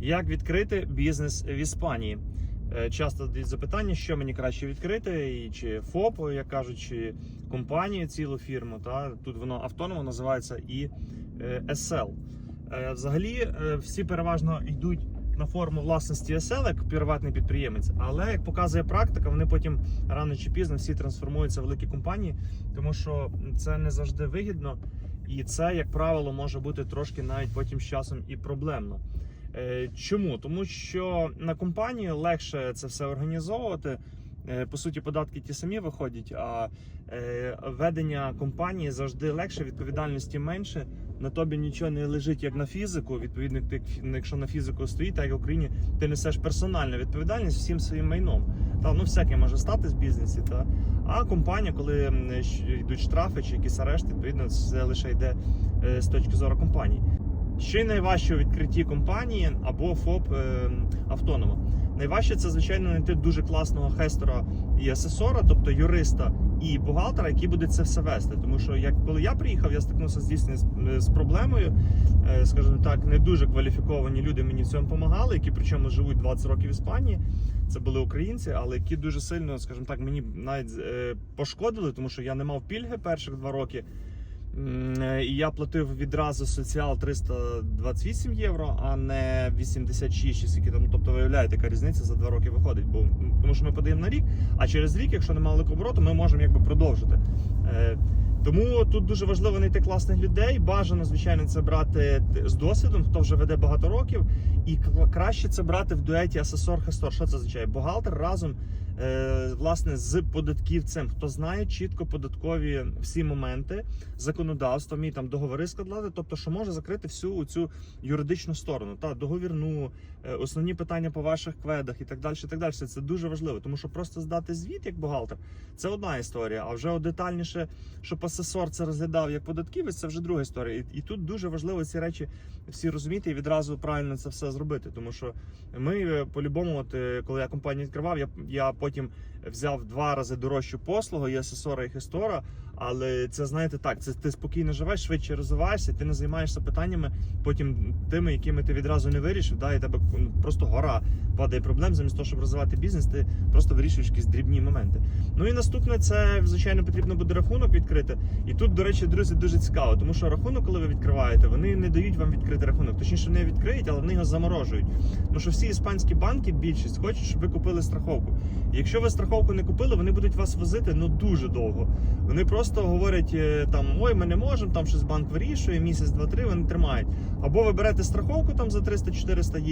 Як відкрити бізнес в Іспанії? Е, Часто дають запитання, що мені краще відкрити, і чи ФОП, як кажуть, чи компанію, цілу фірму. Та тут воно автономно називається і е, SL. Е, Взагалі, всі переважно йдуть на форму власності SL, як приватний підприємець, але як показує практика, вони потім рано чи пізно всі трансформуються в великі компанії, тому що це не завжди вигідно, і це, як правило, може бути трошки навіть потім з часом і проблемно. Е, Чому? Тому що на компанію легше це все організовувати. Е, По суті, податки ті самі виходять, а е, ведення компанії завжди легше, відповідальності менше. На тобі нічого не лежить як на фізику. Відповідно, ти якщо на фізику стоїть, так як в Україні, ти несеш персональну відповідальність всім своїм майном. Та ну всяке може стати з бізнесі. Та а компанія, коли йдуть штрафи чи якісь арешти, відповідно, це лише йде з точки зору компанії. Що найважче у відкритті компанії або ФОП е, автонома? Найважче це, звичайно, знайти дуже класного хестера і асесора, тобто юриста і бухгалтера, який буде це все вести. Тому що як коли я приїхав, я стикнувся дійсно з, з проблемою. Е, скажімо так, не дуже кваліфіковані люди мені в цьому допомагали, які причому живуть 20 років в Іспанії. Це були українці, але які дуже сильно, скажімо так, мені навіть е, пошкодили, тому що я не мав пільги перших два роки. Е, І я платив відразу соціал 328 євро, а не 86, чи скільки там. Ну, Тобто, виявляєте, яка різниця за два роки виходить. Бо тому що ми подаємо на рік, а через рік, якщо немає великого ми можемо якби продовжити. Е, Тому тут дуже важливо знайти класних людей. Бажано, звичайно, це брати з досвідом, хто вже веде багато років, і краще це брати в дуеті асесор-хестор. Що це означає? Бухгалтер разом власне з податківцем, хто знає чітко податкові всі моменти законодавства, вміє там договори складати, тобто, що може закрити всю цю юридичну сторону, та договірну, е, основні питання по ваших кведах і так далі. Так далі. Це дуже важливо, тому що просто здати звіт як бухгалтер це одна історія. А вже детальніше, щоб асесор це розглядав як податківець, це вже друга історія. І, і тут дуже важливо ці речі всі розуміти і відразу правильно це все зробити. Тому що ми е, по-любому, е, коли я компанію відкривав, я, я потім взяв два рази дорожчу послугу і асесора, і хестора. Але це знаєте так, це ти спокійно живеш, швидше розвиваєшся, ти не займаєшся питаннями потім тими, якими ти відразу не вирішив. Да, і тебе ну, просто гора падає проблем. Замість того, щоб розвивати бізнес, ти просто вирішуєш якісь дрібні моменти. Ну і наступне, це звичайно потрібно буде рахунок відкрити. І тут, до речі, друзі, дуже цікаво, тому що рахунок, коли ви відкриваєте, вони не дають вам відкрити рахунок. Точніше, не відкриють, але вони його заморожують. Тому що всі іспанські банки, більшість хочуть, щоб ви купили страховку. Якщо ви страховку не купили, вони будуть вас возити ну дуже довго. Вони просто говорять е, там: ой, ми не можемо, там щось банк вирішує, місяць, два-три, вони тримають. Або ви берете страховку там за 300-400 євро.